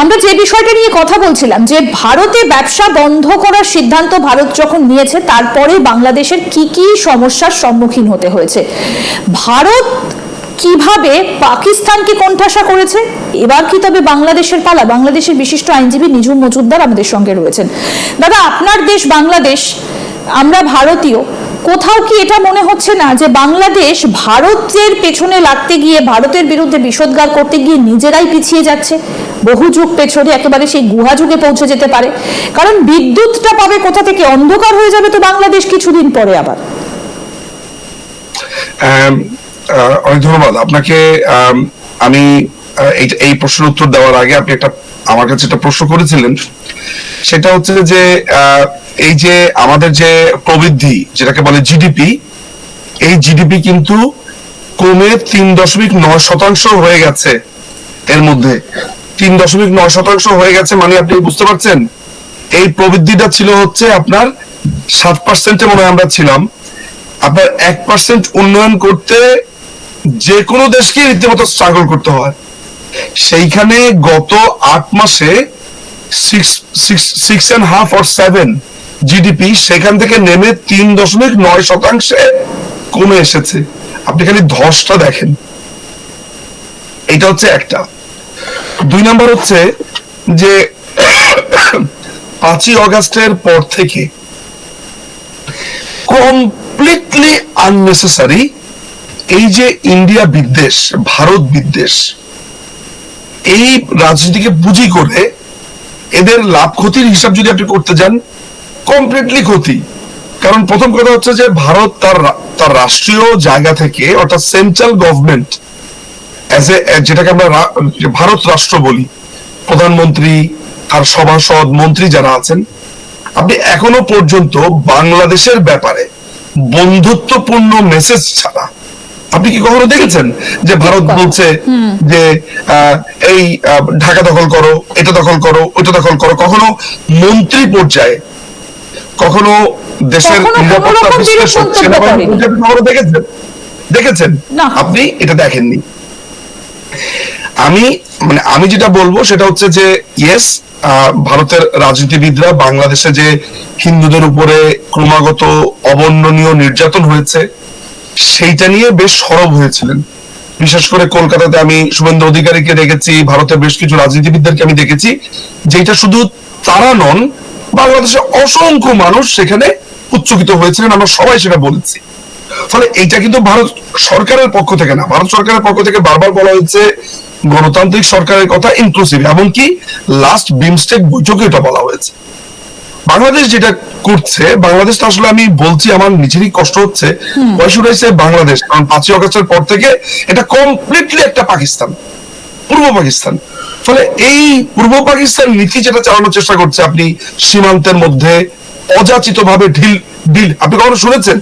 আমরা যে বিষয়টা নিয়ে কথা বলছিলাম, যে ভারতে ব্যবসা বন্ধ করার সিদ্ধান্ত ভারত যখন নিয়েছে, তারপরে বাংলাদেশের কি কি সমস্যার সম্মুখীন হতে হয়েছে? ভারত কীভাবে পাকিস্তানকে কোণঠাসা করেছে? এবার কি তবে বাংলাদেশের পালা? বাংলাদেশের বিশিষ্ট আইনজীবী নিঝুম মজুমদার আমাদের সঙ্গে রয়েছেন। দাদা, আপনার দেশ বাংলাদেশ, আমরা ভারতীয় কোথাও কি এটা মনে হচ্ছে না যে বাংলাদেশ ভারতের পেছনে লাগতে গিয়ে ভারতের বিরুদ্ধে বিষোদ্গার করতে গিয়ে নিজেরাই পিছিয়ে যাচ্ছে? বহু যুগ পেছনে একেবারে সেই গুহা যুগে পৌঁছে যেতে পারে। কারণ বিদ্যুৎটা পাবে কোথা থেকে? অন্ধকার হয়ে যাবে তো বাংলাদেশ কিছুদিন পরে আবার। আম, অনেক ধন্যবাদ। আপনাকে আমি এই প্রশ্নের উত্তর দেওয়ার আগে আপনি একটা, আমার কাছে একটা প্রশ্ন করেছিলেন। সেটা হচ্ছে যে এই যে আমাদের যে প্রবৃদ্ধি, যেটাকে বলে জিডিপি এই জিডিপি কিন্তু কমে তিন দশমিক নয় শতাংশ হয়ে গেছে এর মধ্যে। তিন দশমিক নয় শতাংশ হয়ে গেছে মানে আপনি বুঝতে পারছেন? এই প্রবৃদ্ধিটা ছিল হচ্ছে আপনার সাত পার্সেন্টে মনে আমরা ছিলাম। আপনার এক পার্সেন্ট উন্নয়ন করতে যে কোনো দেশকে রীতিমতো স্ট্রাগল করতে হয়। সেইখানে গত আট মাসে six and half or seven GDP সেখান থেকে নেমে তিন দশমিক নয় শতাংশে কমে এসেছে। আপনি খালি ধসটা দেখেন। এটা হচ্ছে একটা। দুই নাম্বার হচ্ছে যে পাঁচই অগাস্টের পর থেকে কমপ্লিটলি আননেসেসারি এই যে ইন্ডিয়া বিদ্বেষ, ভারত বিদ্বেষ এই রাজনীতিকে পুঁজি করে এদের লাভ ক্ষতির হিসাব যদি আপনি করতে যান কমপ্লিটলি ক্ষতি। কারণ প্রথম কথা হচ্ছে যে ভারত তার তার রাষ্ট্রীয় জায়গা থেকে, অর্থাৎ সেন্ট্রাল গভর্নমেন্ট যেটাকে আমরা ভারত রাষ্ট্র বলি, প্রধানমন্ত্রী আর সভাসদ, মন্ত্রী যারা আছেন, আপনি এখনও পর্যন্ত বাংলাদেশের ব্যাপারে বন্ধুত্বপূর্ণ মেসেজ ছাড়া আপনি কি কখনো দেখেছেন যে ভারত বলছে যে এই ঢাকা দখল করো এটা দখল করো ওটা দখল করো কখনো মন্ত্রী পর্যায়ে কখনো দেশের নিরাপত্তা বিশ্লেষক সেনাবাহিনী পর্যায়ে কখনো দেখেছেন? দেখেছেন? আপনি এটা দেখেননি। আমি মানে আমি যেটা বলব সেটা হচ্ছে যে ইয়েস ভারতের রাজনীতিবিদরা বাংলাদেশে যে হিন্দুদের উপরে ক্রমাগত অবর্ণনীয় নির্যাতন হয়েছে সেইটা নিয়ে বেশ সরব হয়েছিলেন। বিশেষ করে কলকাতাতে আমি শুভেন্দু অধিকারীকে দেখেছি, ভারতের বেশ কিছু রাজনীতিবিদদেরকে আমি দেখেছি যেটা শুধু তারা নন, বাংলাদেশে অসংখ্য মানুষ সেখানে উচ্চকিত হয়েছিলেন, আমরা সবাই সেটা বলেছি। ফলে এইটা কিন্তু ভারত সরকারের পক্ষ থেকে না, ভারত সরকারের পক্ষ থেকে বারবার বলা হয়েছে, গণতান্ত্রিক সরকারের কথা ইনক্লুসিভ এমনকি লাস্ট বিমস্টেক বৈঠকে এটা বলা হয়েছে। বাংলাদেশ যেটা করছে বাংলাদেশ তো আসলে আমি বলছি আমার নিজেরই কষ্ট হচ্ছে। শুড আই বাংলাদেশ কারণ পাঁচই অগস্টের পর থেকে এটা কমপ্লিটলি একটা পাকিস্তান পূর্ব পাকিস্তান। ফলে এই পূর্ব পাকিস্তান নীতি যেটা চালানোর চেষ্টা করছে আপনি সীমান্তের মধ্যে অযাচিত ভাবে ঢিল ঢিল আপনি কখনো শুনেছেন?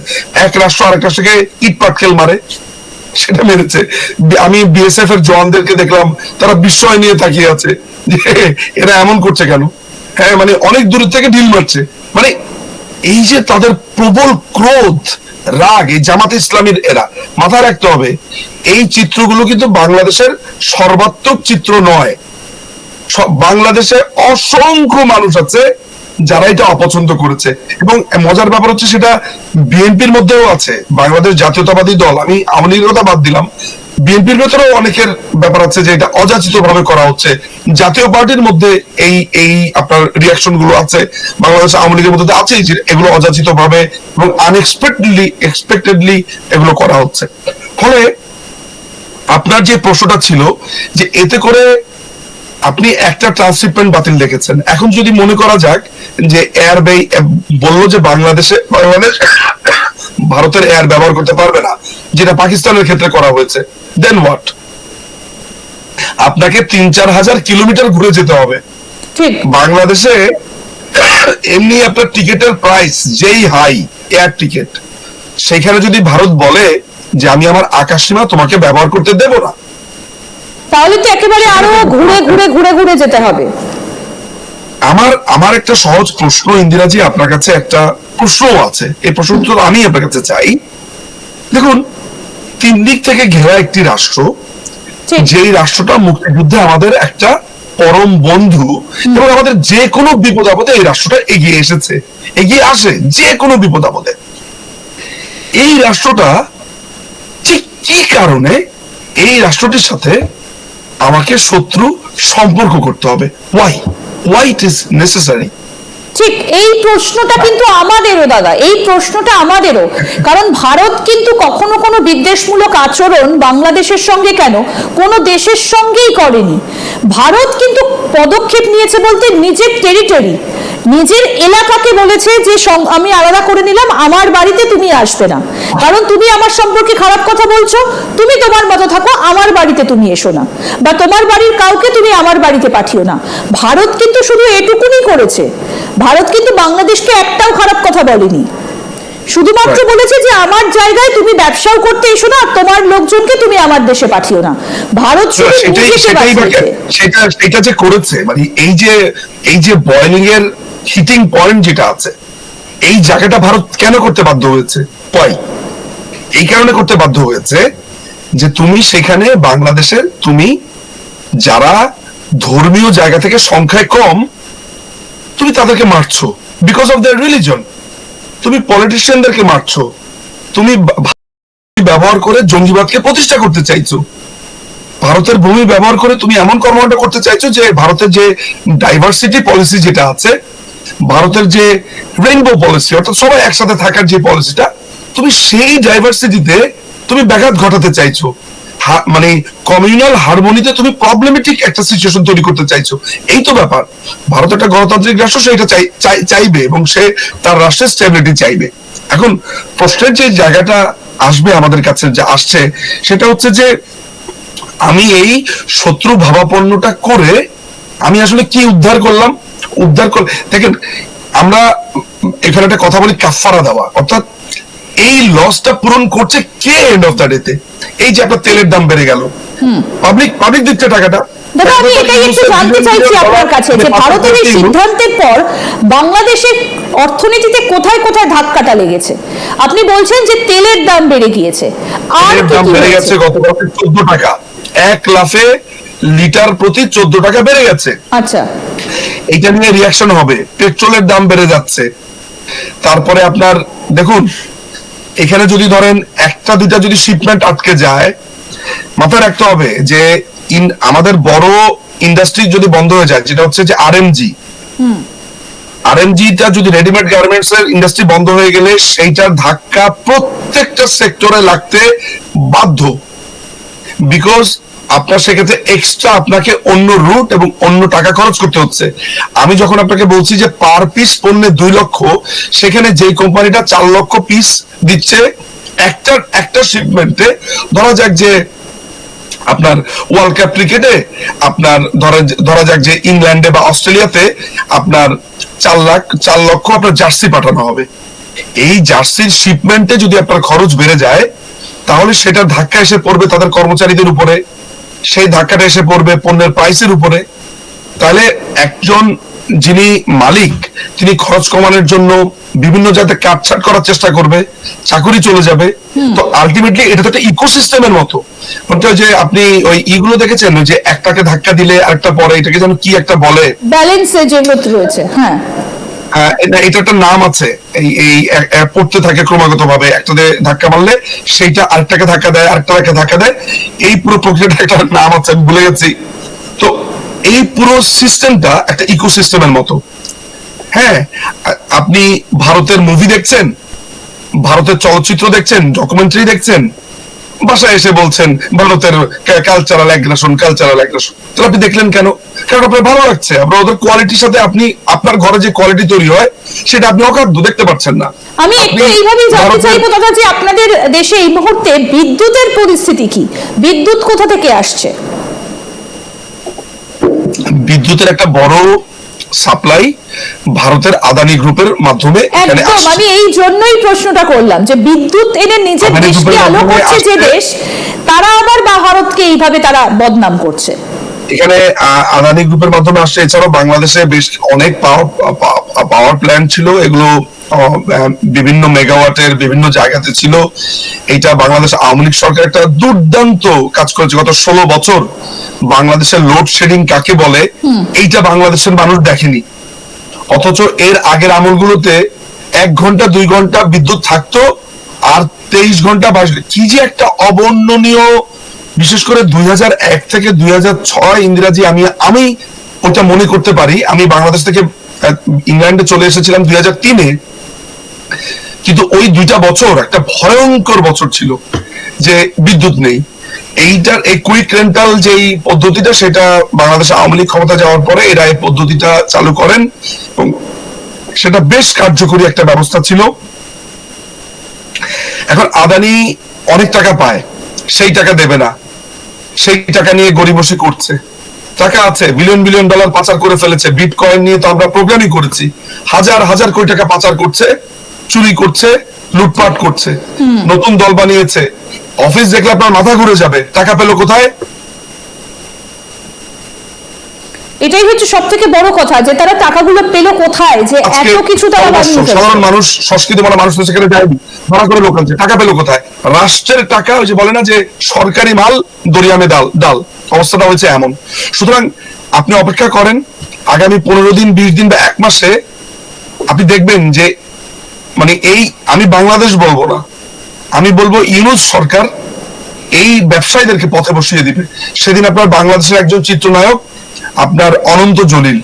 এক রাষ্ট্র আরেক রাষ্ট্রকে ইট পাটকেল মারে সেটা মেরেছে। আমি বিএসএফ এর জওয়ানদেরকে দেখলাম তারা বিস্ময় নিয়ে তাকিয়ে আছে যে এরা এমন করছে কেন? হ্যাঁ মানে অনেক দূর থেকে ঢিল মারছে। মানে এই যে তাদের প্রবল ক্রোধ, রাগ, এই জামাত ইসলামীর এরা, মাথায় রাখতে হবে, এই চিত্রগুলো কিন্তু বাংলাদেশের সর্বাত্মক চিত্র নয়। বাংলাদেশে অসংখ্য মানুষ আছে যারা এটা অপছন্দ করেছে। এবং মজার ব্যাপার হচ্ছে সেটা বিএনপির মধ্যেও আছে। বাংলাদেশ জাতীয়তাবাদী দল, আমি আওয়ামী লীগের কথা বাদ দিলাম। বিএনপির ভেতরেও অনেকের ব্যাপার আছে যে এটা অযাচিত ভাবে করা হচ্ছে। জাতীয় পার্টির মধ্যে এই এই আপনার রিয়াকশনগুলো আছে। বাংলাদেশ আওয়ামী লীগের মধ্যে আছে এগুলো অযাচিত ভাবে এবং আনএক্সপেক্টেডলি এক্সপেক্টেডলি এগুলো করা হচ্ছে। ফলে আপনার যে প্রশ্নটা ছিল যে এতে করে আপনি একটা ট্রান্সশিপমেন্ট বাতিল দেখেছেন। এখন যদি মনে করা যাক যে এয়ার ব্যয় বলল যে বাংলাদেশে বাংলাদেশ ভারতের এয়ার ব্যবহার করতে পারবে না যেটা পাকিস্তানের ক্ষেত্রে করা হয়েছে। দেন হোয়াট আপনাকে তিন চার হাজার কিলোমিটার ঘুরে যেতে হবে। বাংলাদেশে এমনি আপনার টিকেটের প্রাইস যেই হাই এয়ার টিকেট সেখানে যদি ভারত বলে যে আমি আমার আকাশ সীমা তোমাকে ব্যবহার করতে দেব না। তাহলে তো একেবারে আরও ঘুরে ঘুরে ঘুরে ঘুরে যেতে হবে। আমার আমার একটা সহজ প্রশ্ন ইন্দিরাজি আপনার কাছে একটা প্রশ্ন আছে। এই প্রশ্ন উত্তর আমি আপনার কাছে চাই। দেখুন তিন দিক থেকে ঘেরা একটি রাষ্ট্র যেই রাষ্ট্রটা মুক্তিযুদ্ধে আমাদের একটা পরম বন্ধু এবং আমাদের যে কোনো বিপদ আপদে এই রাষ্ট্রটা এগিয়ে এসেছে এগিয়ে আসে যে কোনো বিপদ আপদে। এই রাষ্ট্রটা ঠিক কি কারণে এই রাষ্ট্রটির সাথে আমাকে শত্রু সম্পর্ক করতে হবে? Why why it is necessary ঠিক, এই প্রশ্নটা কিন্তু আমাদেরও, দাদা, এই প্রশ্নটা আমাদেরও। কারণ ভারত কিন্তু কখনো কোনো বিদ্বেষমূলক আচরণ বাংলাদেশের সঙ্গে কেন? কোনো দেশের সঙ্গেই করেনি। ভারত কিন্তু পদক্ষেপ নিয়েছে বলতে নিজের টেরিটরি নিজের এলাকাকে বলেছে যে আমি আলাদা করে নিলাম আমার বাড়িতে তুমি আসবে না। কারণ তুমি আমার সম্পর্কে খারাপ কথা বলছো তুমি তোমার মতো থাকো আমার বাড়িতে তুমি এসো না। বা তোমার বাড়ির কাউকে তুমি আমার বাড়িতে পাঠিও না। ভারত কিন্তু শুধু এটুকুনি করেছে। ভারত কিন্তু বাংলাদেশকে একটাও খারাপ কথা বলেনি। শুধুমাত্র বলেছে যে আমার জায়গায় তুমি ব্যবসাও করতে এসো না তোমার লোকজনকে তুমি আমার দেশে পাঠিও না। ভারত সেটা সেটা যে করেছে মানে এই যে এই যে বয়লিং এর হিটিং পয়েন্ট যেটা আছে, এই জায়গাটা ভারত কেন করতে বাধ্য হয়েছে? পয় এই কারণে করতে বাধ্য হয়েছে যে তুমি সেখানে বাংলাদেশের, তুমি যারা ধর্মীয় জায়গা থেকে সংখ্যায় কম, তুমি তাদেরকে মারছো বিকজ অফ দ্য রিলিজন তুমি পলিটিশিয়ানদেরকে মারছো। তুমি ব্যবহার করে জঙ্গিবাদকে প্রতিষ্ঠা করতে চাইছো। ভারতের ভূমি ব্যবহার করে তুমি এমন কর্মকাণ্ড করতে চাইছো যে ভারতের যে ডাইভার্সিটি পলিসি যেটা আছে ভারতের যে রেইনবো পলিসি অর্থাৎ সবাই একসাথে থাকার যে পলিসিটা তুমি সেই ডাইভার্সিটিতে তুমি ব্যাঘাত ঘটাতে চাইছো। মানে কমিউনাল হারমোনিতে তুমি প্রবলেমেটিক একটা সিচুয়েশন তৈরি করতে চাইছো। এই তো ব্যাপার। ভারত একটা গণতান্ত্রিক রাষ্ট্র, সে এটা চাই- চাই- চাইবে এবং সে তার রাষ্ট্রের স্টেবিলিটি চাইবে। এখন প্রশ্নের যে জায়গাটা আসবে আমাদের কাছে, যে আসছে, সেটা হচ্ছে যে আমি এই শত্রু ভাবাপন্নটা করে আমি আসলে কি উদ্ধার করলাম? উদ্ধার কর দেখেন আমরা এখানে একটা কথা বলি কাফারা দেওয়া। অর্থাৎ এই লসটা পূরণ করছে কে এন্ড অফ দ্য ডেতে এই যে আপনার তেলের দাম বেড়ে গেল। পাবলিক পাবলিক দিচ্ছে টাকাটা। দাদা আমি এটাই একটু জানতে চাইছি আপনার কাছে যে ভারতের এই সিদ্ধান্তের পর বাংলাদেশের অর্থনীতিতে কোথায় কোথায় ধাক্কাটা লেগেছে? আপনি বলছেন যে তেলের দাম বেড়ে গিয়েছে। আর দাম বেড়ে গেছে গত বছর চোদ্দ টাকা। এক লাফে লিটার প্রতি চোদ্দ টাকা বেড়ে গেছে। আচ্ছা। এটা নিয়ে রিয়াকশন হবে। পেট্রোলের দাম বেড়ে যাচ্ছে। তারপরে আপনার দেখুন এখানে যদি ধরেন একটা দুইটা যদি শিপমেন্ট আটকে যায় মাথায় রাখতে হবে যে ইন আমাদের বড় ইন্ডাস্ট্রি যদি বন্ধ হয়ে যায় যেটা হচ্ছে যে আরএমজি আরএমজিটা যদি রেডিমেড গার্মেন্টস এর ইন্ডাস্ট্রি বন্ধ হয়ে গেলে সেইটার ধাক্কা প্রত্যেকটা সেক্টরে লাগতে বাধ্য। বিকজ আপনার সেক্ষেত্রে এক্সট্রা আপনাকে অন্য রুট এবং অন্য টাকা খরচ করতে হচ্ছে। আমি যখন আপনাকে বলছি যে পার পিস পণ্যে দুই লক্ষ, সেখানে যেই কোম্পানিটা চার লক্ষ পিস দিচ্ছে, একটা একটা শিপমেন্টে ধরা যাক যে আপনার ওয়ার্ল্ড কাপ ক্রিকেটে আপনার ধরা ধরা যাক যে ইংল্যান্ডে বা অস্ট্রেলিয়াতে আপনার চার লাখ, চার লক্ষ আপনার জার্সি পাঠানো হবে। এই জার্সির শিপমেন্টে যদি আপনার খরচ বেড়ে যায়, তাহলে সেটা ধাক্কা এসে পড়বে তাদের কর্মচারীদের উপরে। সেই ধাক্কাটা এসে পড়বে পণ্যের প্রাইসের উপরে। তাহলে একজন যিনি মালিক তিনি খরচ কমানোর জন্য বিভিন্ন জায়গাতে কাটছাট করার চেষ্টা করবে চাকরি চলে যাবে। তো আলটিমেটলি এটা তো একটা ইকোসিস্টেমের মতো। যে আপনি ওই ইগুলো দেখেছেন যে একটাকে ধাক্কা দিলে আরেকটা পরে এটাকে যেন কি একটা বলে? ব্যালেন্সে যেগুলো রয়েছে হ্যাঁ। এটা একটা নাম আছে। এই এই পড়তে থাকে ক্রমাগত ভাবে ধাক্কা মারলে সেইটা আরেকটাকে ধাক্কা দেয় আরেকটাকে ধাক্কা দেয়। এই পুরো প্রক্রিয়াটা একটা নাম আছে, আমি ভুলে গেছি। তো এই পুরো সিস্টেমটা একটা ইকোসিস্টেমের মতো। হ্যাঁ আপনি ভারতের মুভি দেখছেন, ভারতের চলচ্চিত্র দেখছেন ডকুমেন্টারি দেখছেন বাসায় এসে বলছেন ভারতের কালচারাল অ্যাগ্রেশন কালচারাল অ্যাগ্রেশন তাহলে আপনি দেখলেন কেন? কারণ আপনার ভালো লাগছে। আপনার ওদের কোয়ালিটির সাথে আপনি আপনার ঘরে যে কোয়ালিটি তৈরি হয় সেটা আপনি অখাদ্য দেখতে পাচ্ছেন না। আমি একটু এইভাবেই জানতে চাইব দাদা যে আপনাদের দেশে এই মুহূর্তে বিদ্যুতের পরিস্থিতি কি? বিদ্যুৎ কোথা থেকে আসছে? বিদ্যুতের একটা বড় সাপ্লাই ভারতের আদানি গ্রুপের মাধ্যমে একদম আমি এই জন্যই প্রশ্নটা করলাম যে বিদ্যুৎ এনে নিজের দেশকে আলো করছে যে দেশ তারা আবার বা ভারতকে এইভাবে তারা বদনাম করছে। এখানে আদানি গ্রুপের মাধ্যমে আসছে। এছাড়াও বাংলাদেশে বেশ অনেক পাওয়ার পাওয়ার প্ল্যান্ট ছিল। এগুলো বিভিন্ন মেগাওয়াটের বিভিন্ন জায়গাতে ছিল। এটা বাংলাদেশ আওয়ামী লীগ সরকার একটা দুর্দান্ত কাজ করেছে। গত ষোলো বছর বাংলাদেশের লোডশেডিং কাকে বলে এইটা বাংলাদেশের মানুষ দেখেনি। অথচ এর আগের আমলগুলোতে এক ঘণ্টা দুই ঘণ্টা বিদ্যুৎ থাকতো আর তেইশ ঘণ্টা বাইশ কি যে একটা অবর্ণনীয় বিশেষ করে দুই এক থেকে দুই হাজার ছয় ইংরাজি আমি আমি ওটা মনে করতে পারি। আমি বাংলাদেশ থেকে ইংল্যান্ডে চলে এসেছিলাম দুই হাজার তিনে। কিন্তু ওই দুইটা বছর একটা ভয়ঙ্কর বছর ছিল যে বিদ্যুৎ নেই। এইটার, এই কুইক রেন্টাল যেই পদ্ধতিটা, সেটা বাংলাদেশ আওয়ামী লীগ ক্ষমতা যাওয়ার পরে এরা এই পদ্ধতিটা চালু করেন এবং সেটা বেশ কার্যকরী একটা ব্যবস্থা ছিল। এখন আদানি অনেক টাকা পায়, সেই টাকা দেবে না। সেই টাকা নিয়ে গরিবসি করছে। টাকা আছে, বিলিয়ন বিলিয়ন ডলার পাচার করে ফেলেছে। বিট কয়েন নিয়ে তো আমরা প্রোগ্রামই করেছি। হাজার হাজার কোটি টাকা পাচার করছে। চুরি করছে লুটপাট করছে নতুন দল বানিয়েছে। অফিস দেখলে আপনার মাথা ঘুরে যাবে। টাকা পেল কোথায়? এটাই হচ্ছে সব থেকে বড় কথা যে তারা টাকাগুলো পেল কোথায় যে এত কিছু তারা সাধারণ মানুষ সংস্কৃতি মানে মানুষ তো সেখানে যায়নি ভাড়া করে লোক আনছে। টাকা পেল কোথায়? রাষ্ট্রের টাকা ওই যে বলে না যে সরকারি মাল দরিয়ামে ডাল ডাল। অবস্থাটা হয়েছে এমন। সুতরাং আপনি অপেক্ষা করেন আগামী পনেরো দিন বিশ দিন বা এক মাসে আপনি দেখবেন যে মানে এই আমি বাংলাদেশ বলব না। আমি বলব ইউনুস সরকার এই ব্যবসায়ীদেরকে পথে বসিয়ে দিবে। সেদিন আপনার বাংলাদেশের একজন চিত্রনায়ক আপনার অনন্ত জলিল।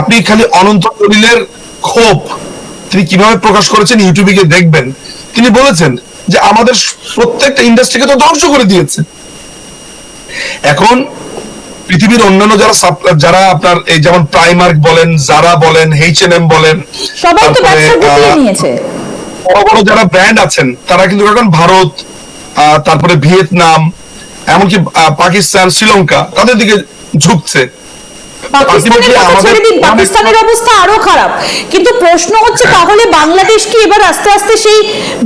আপনি খালি অনন্ত জলিলের ক্ষোভ তিনি কীভাবে প্রকাশ করেছেন ইউটিউবে গিয়ে দেখবেন। তিনি বলেছেন যে আমাদের প্রত্যেকটা ইন্ডাস্ট্রিকে তো ধ্বংস করে দিয়েছে। এখন পৃথিবীর অন্যান্য যারা যারা আপনার এই যেমন প্রাইমার্ক বলেন যারা বলেন এইচ এন এম বলেন সবাই তো ব্যবসা গুটিয়ে নিয়েছে। বড় বড় যারা ব্র্যান্ড আছেন তারা কিন্তু এখন ভারত তারপরে ভিয়েতনাম এমনকি পাকিস্তান শ্রীলঙ্কা তাদের দিকে ঝুঁকছে। পাকিস্তানের কথা ছেড়ে দিন পাকিস্তানের অবস্থা আরও খারাপ। কিন্তু প্রশ্ন হচ্ছে তাহলে বাংলাদেশ কি এবার আস্তে আস্তে সেই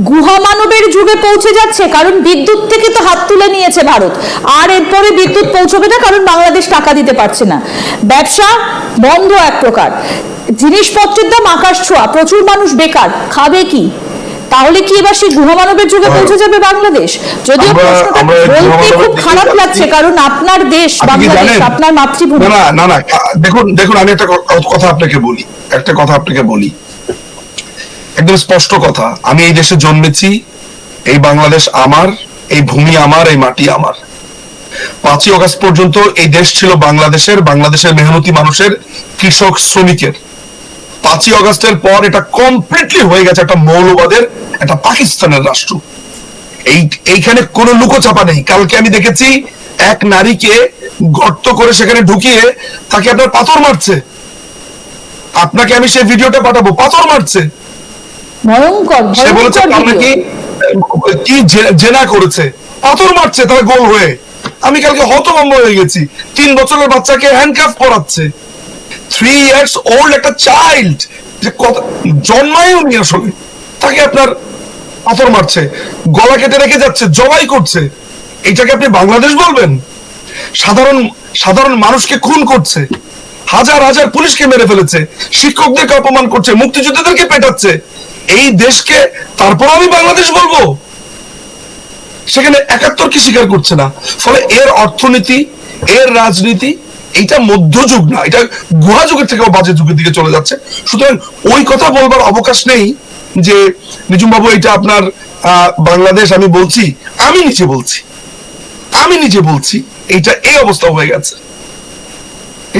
গুহা মানবের যুগে পৌঁছে যাচ্ছে? কারণ বিদ্যুৎ থেকে তো হাত তুলে নিয়েছে ভারত। আর এরপরে বিদ্যুৎ পৌঁছবে না কারণ বাংলাদেশ টাকা দিতে পারছে না। ব্যবসা বন্ধ এক প্রকার। জিনিসপত্রের দাম আকাশ ছোঁয়া প্রচুর মানুষ বেকার। খাবে কি? তাহলে কি এবার সেই গুহা মানবের যুগে পৌঁছে যাবে বাংলাদেশ? যদিও প্রশ্নটা এই বলতে খুব খারাপ লাগছে কারণ আপনার দেশ বাংলাদেশ আপনার মাতৃভূমি। না না না দেখুন দেখুন আমি একটা কথা আপনাকে বলি একটা কথা আপনাকে বলি। একদম স্পষ্ট কথা আমি এই দেশে জন্মেছি এই বাংলাদেশ আমার এই ভূমি আমার এই মাটি আমার। পাঁচই অগস্ট পর্যন্ত এই দেশ ছিল বাংলাদেশের বাংলাদেশের মেহনতি মানুষের কৃষক শ্রমিকের। পাঁচই অগস্টের পর এটা কমপ্লিটলি হয়ে গেছে একটা মৌলবাদের একটা পাকিস্তানের রাষ্ট্র। এই এইখানে কোনো লুকোচাপা নেই। কালকে আমি দেখেছি এক নারীকে গর্ত করে সেখানে ঢুকিয়ে তাকে আপনার পাথর মারছে। আপনাকে আমি সেই ভিডিওটা পাঠাবো। পাথর মারছে। সে বলেছে আমরা কি জেনা করেছে? পাথর মারছে তারা গোল হয়ে। আমি কালকে হতভম্ব হয়ে গেছি। তিন বছরের বাচ্চাকে হ্যান্ডকাফ করাচ্ছে থ্রি ইয়ার্স ওল্ড একটা চাইল্ড যে জন্মায়ও নি আসলে। তাকে আপনার পাথর মারছে, গলা কেটে রেখে যাচ্ছে, জবাই করছে। এটাকে আপনি বাংলাদেশ বলবেন? সাধারণ সাধারণ মানুষকে খুন করছে। হাজার হাজার পুলিশকে মেরে ফেলেছে শিক্ষকদেরকে অপমান করছে, মুক্তিযোদ্ধাদেরকে পেটাচ্ছে। এই দেশকে তারপর আমি বাংলাদেশ বলব? সেখানে একাত্তর কি স্বীকার করছে না? ফলে এর অর্থনীতি, এর রাজনীতি, এটা মধ্যযুগ না, এটা গুহা যুগের থেকেও বাজে যুগের দিকে চলে যাচ্ছে। সুতরাং ওই কথা বলবার অবকাশ নেই। যে নিজুম বাবু এটা আপনার বাংলাদেশ আমি বলছি আমি নিজে বলছি। আমি নিজে বলছি এইটা এই অবস্থা হয়ে গেছে।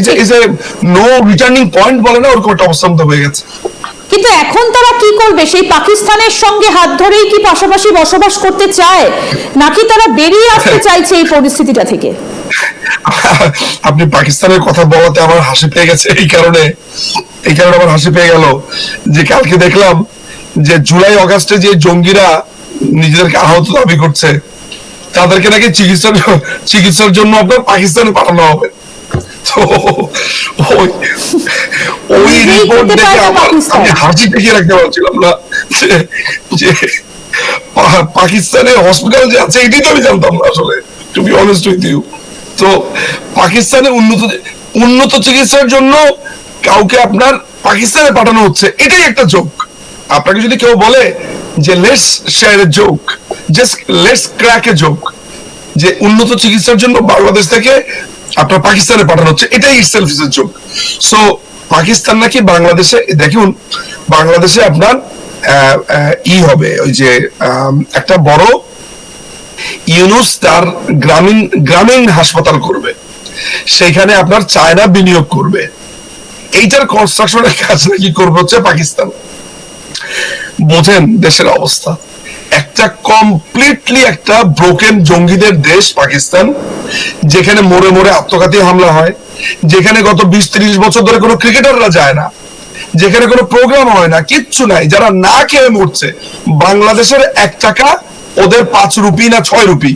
যে এই যে নো রিটার্নিং পয়েন্ট বলে না ওরকম একটা অবস্থা হয়ে গেছে। কিন্তু এখন তারা কি করবে? সেই পাকিস্তানের সঙ্গে হাত ধরেই কি পাশাপাশি বসবাস করতে চায়? নাকি তারা বেরিয়ে আসতে চাইছে এই পরিস্থিতিটা থেকে? আপনি পাকিস্তানের কথা বলাতে আমার হাসি পেয়ে গেছে এই কারণে এই কারণে আমার হাসি পেয়ে গেল। যে কালকে দেখলাম যে জুলাই অগাস্টে যে জঙ্গিরা নিজেদেরকে আহত দাবি করছে তাদেরকে নাকি চিকিৎসার চিকিৎসার জন্য আপনার পাকিস্তানে পাঠানো হবে। ওই রিপোর্ট দেখে পাকিস্তান। আমি হাসি ঠেকিয়ে রাখতে পারছিলাম না যে- যে পাকিস্তানের হসপিটাল যে আছে এটাই তো আমি জানতাম না আসলে to be honest with you তো পাকিস্তানে উন্নত উন্নত চিকিৎসার জন্য কাউকে আপনার পাকিস্তানে পাঠানো হচ্ছে এটাই একটা যোগ আপনাকে যদি কেউ বলে যে let's share a joke just let's crack a joke যে উন্নত চিকিৎসার জন্য বাংলাদেশ থেকে আপনার পাকিস্তানে পাঠানো হচ্ছে, এটাই itself is a joke so Pakistan নাকি বাংলাদেশে, দেখুন, বাংলাদেশে আপনার ই হবে, ওই যে একটা বড় ইউনুস তার গ্রামীণ গ্রামীণ হাসপাতাল করবে। সেখানে আপনার চায়না বিনিয়োগ করবে। এইটার কনস্ট্রাকশনের কাজ নাকি করবে হচ্ছে পাকিস্তান। বোঝেন দেশের অবস্থা। একটা কমপ্লিটলি একটা ব্রোকেন জঙ্গিদের দেশ, পাকিস্তান, যেখানে মোড়ে মোড়ে আত্মঘাতী হামলা হয়, যেখানে গত বিশ ত্রিশ বছর ধরে কোনো ক্রিকেটাররা যায় না, যেখানে কোনো প্রোগ্রাম হয় না, কিচ্ছু নাই, যারা না খেয়ে মরছে, বাংলাদেশের এক টাকা, ওদের পাঁচ রুপি না ছয় রুপি।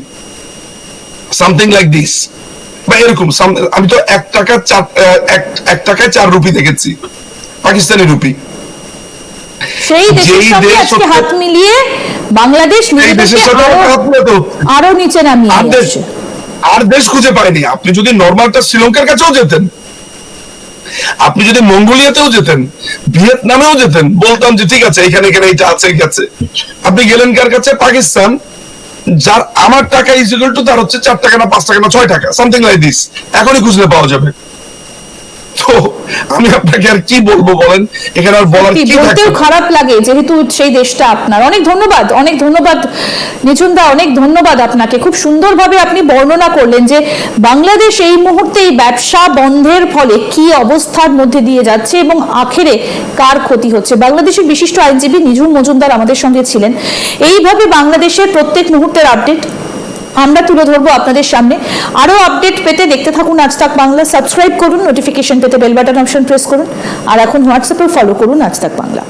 সামথিং লাইক দিস বা এরকম আমি তো এক টাকা চার এক টাকায় চার রুপি দেখেছি, পাকিস্তানি রুপি। সেই দেশের সঙ্গে আজকে হাত মিলিয়ে বাংলাদেশ আরো- নিচে নামিয়ে আর দেশ খুঁজে পায়নি। আপনি যদি নর্মালটা শ্রীলঙ্কার কাছেও যেতেন আপনি যদি মঙ্গোলিয়াতেও যেতেন ভিয়েতনামেও যেতেন বলতাম যে ঠিক আছে এখানে এখানে এইটা আছে আছে। আপনি গেলেন কার কাছে? পাকিস্তান যার আমার টাকা ইজিক্যাল টু তার হচ্ছে চার টাকা না পাঁচ টাকা না ছয় টাকা সামথিং লাইক দিস এখনই খুঁজলে পাওয়া যাবে। তো আমি আপনাকে আর কি বলব বলেন? এখানে আর বলার কি বলতেও খারাপ লাগে যেহেতু সেই দেশটা আপনার। অনেক ধন্যবাদ অনেক ধন্যবাদ নিচুন্দা অনেক ধন্যবাদ আপনাকে। খুব সুন্দরভাবে আপনি বর্ণনা করলেন যে বাংলাদেশ এই মুহূর্তে এই ব্যবসা বন্ধের ফলে কি অবস্থার মধ্যে দিয়ে যাচ্ছে এবং আখেরে কার ক্ষতি হচ্ছে। বাংলাদেশের বিশিষ্ট আইনজীবী নিঝুম মজুমদার আমাদের সঙ্গে ছিলেন। এইভাবে বাংলাদেশের প্রত্যেক মুহূর্তের আপডেট আমরা তুলে ধরবো আপনাদের সামনে। আরও আপডেট পেতে দেখতে থাকুন আজ তাক বাংলা। সাবস্ক্রাইব করুন নোটিফিকেশন পেতে বেল বাটন অপশন প্রেস করুন। আর এখন হোয়াটসঅ্যাপে ফলো করুন আজ তাক বাংলা।